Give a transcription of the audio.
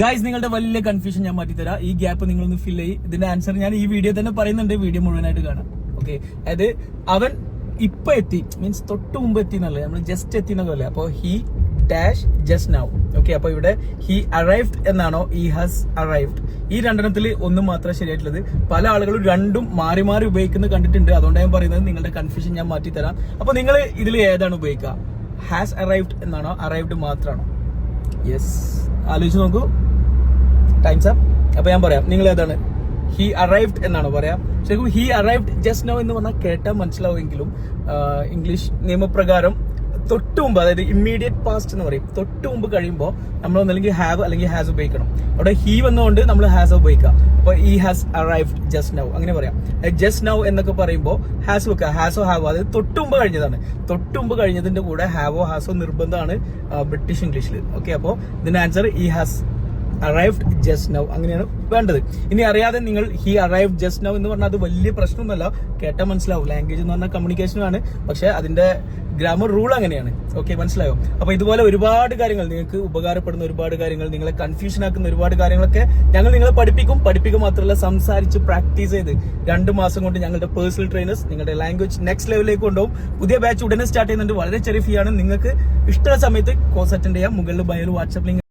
Guys നിങ്ങളുടെ വലിയ confusion ഞാൻ മാറ്റി തരാം ഈ ഗ്യാപ്പ് നിങ്ങളൊന്ന് ഫിൽ ചെയ്യും. ഇതിന്റെ ആൻസർ ഞാൻ ഈ വീഡിയോ തന്നെ പറയുന്നുണ്ട്. വീഡിയോ മുഴുവനായിട്ട് കാണാം. ഓക്കെ അതായത് അവൻ ഇപ്പൊ എത്തി. മീൻസ് തൊട്ട് മുമ്പ് എത്തി എന്നല്ലേ? നമ്മൾ ജസ്റ്റ് എത്തി എന്നല്ലേ അപ്പൊ hi dash just now okay അപ്പൊ ഇവിടെ ഹി അറൈവ്ഡ് എന്നാണോ? ഈ ഹാസ് അറൈവ്ഡ് ഈ രണ്ടെണ്ണത്തിൽ ഒന്നും മാത്രമേ ശരിയായിട്ടുള്ളത്. പല ആളുകളും രണ്ടും മാറി മാറി ഉപയോഗിക്കുന്നത് കണ്ടിട്ടുണ്ട്. അതുകൊണ്ട് ഞാൻ പറയുന്നത് നിങ്ങളുടെ കൺഫ്യൂഷൻ ഞാൻ മാറ്റി തരാം അപ്പൊ നിങ്ങൾ ഇതിൽ ഏതാണ് ഉപയോഗിക്കുക? ഹാസ് അറൈവ്ഡ് എന്നാണോ? അറൈവ്ഡ് മാത്രമാണോ യെസ് ആലോചിച്ച് നോക്കൂ. ടൈംസ് അപ്പ് അപ്പൊ ഞാൻ പറയാം നിങ്ങൾ ഏതാണ് ഹി അറൈവ്ഡ് എന്നാണ് പറയാം? ശരിക്കും ഹി അറൈവ്ഡ് ജസ്റ്റ് നോ എന്ന് പറഞ്ഞാൽ കേട്ടാൽ മനസ്സിലാവുമെങ്കിലും ഇംഗ്ലീഷ് നിയമപ്രകാരം തൊട്ട് മുമ്പ് അതായത് ഇമ്മീഡിയറ്റ് പാസ്റ്റ് എന്ന് പറയും തൊട്ട് മുമ്പ് കഴിയുമ്പോൾ നമ്മൾ ഒന്നല്ലെങ്കിൽ ഹാവ് അല്ലെങ്കിൽ ഹാസ് ഉപയോഗിക്കണം. അവിടെ ഹി വന്നുകൊണ്ട് നമ്മൾ ഹാസ് ഉപയോഗിക്കുക. അപ്പൊ ഈ ഹാസ് അറൈവ്ഡ് ജസ്റ്റ് നൗ അങ്ങനെ പറയാം. ജസ്റ്റ് നൗ എന്നൊക്കെ പറയുമ്പോൾ ഹാസ് വെക്കുക. ഹാസോ ഹാവോ അതായത് തൊട്ട് മുമ്പ് കഴിഞ്ഞതാണ്. തൊട്ട് മുമ്പ് കഴിഞ്ഞതിന്റെ കൂടെ ഹാവോ ഹാസോ നിർബന്ധമാണ് ബ്രിട്ടീഷ് ഇംഗ്ലീഷിൽ ഓക്കെ അപ്പോൾ ഇതിന്റെ ആൻസർ ഈ ഹാസ് അറൈവ്ഡ് ജസ്റ്റ് നൗ അങ്ങനെയാണ് വേണ്ടത്. ഇനി അറിയാതെ നിങ്ങൾ ഹി അറൈവ് ജസ്റ്റ് നൗ എന്ന് പറഞ്ഞാൽ അത് വലിയ പ്രശ്നമൊന്നുമല്ല. കേട്ടാൽ മനസ്സിലാവും. ലാംഗ്വേജ് എന്ന് പറഞ്ഞാൽ കമ്മ്യൂണിക്കേഷൻ ആണ്. പക്ഷെ അതിന്റെ ഗ്രാമർ റൂൾ അങ്ങനെയാണ്. ഓക്കെ മനസ്സിലായോ? അപ്പൊ ഇതുപോലെ ഒരുപാട് കാര്യങ്ങൾ നിങ്ങൾക്ക് ഉപകാരപ്പെടുന്ന ഒരുപാട് കാര്യങ്ങൾ നിങ്ങളെ കൺഫ്യൂഷൻ ആക്കുന്ന ഒരുപാട് കാര്യങ്ങളൊക്കെ ഞങ്ങൾ നിങ്ങളെ പഠിപ്പിക്കും. പഠിപ്പിക്കുക മാത്രമല്ല സംസാരിച്ച് പ്രാക്ടീസ് ചെയ്ത് രണ്ട് മാസം കൊണ്ട് ഞങ്ങളുടെ പേഴ്സണൽ ട്രെയിനേഴ്സ് നിങ്ങളുടെ ലാംഗ്വേജ് നെക്സ്റ്റ് ലെവലിലേക്ക് കൊണ്ടുപോകും. പുതിയ ബാച്ച് ഉടനെ സ്റ്റാർട്ട് ചെയ്യുന്നുണ്ട്. വളരെ ചെറിയ ഫീ ആണ്. നിങ്ങൾക്ക് ഇഷ്ടമുള്ള സമയത്ത് കോഴ്സ് അറ്റൻഡ് ചെയ്യാം. മുകളിൽ ബയോയിൽ വാട്സ്ആപ്പ് ലിങ്ക്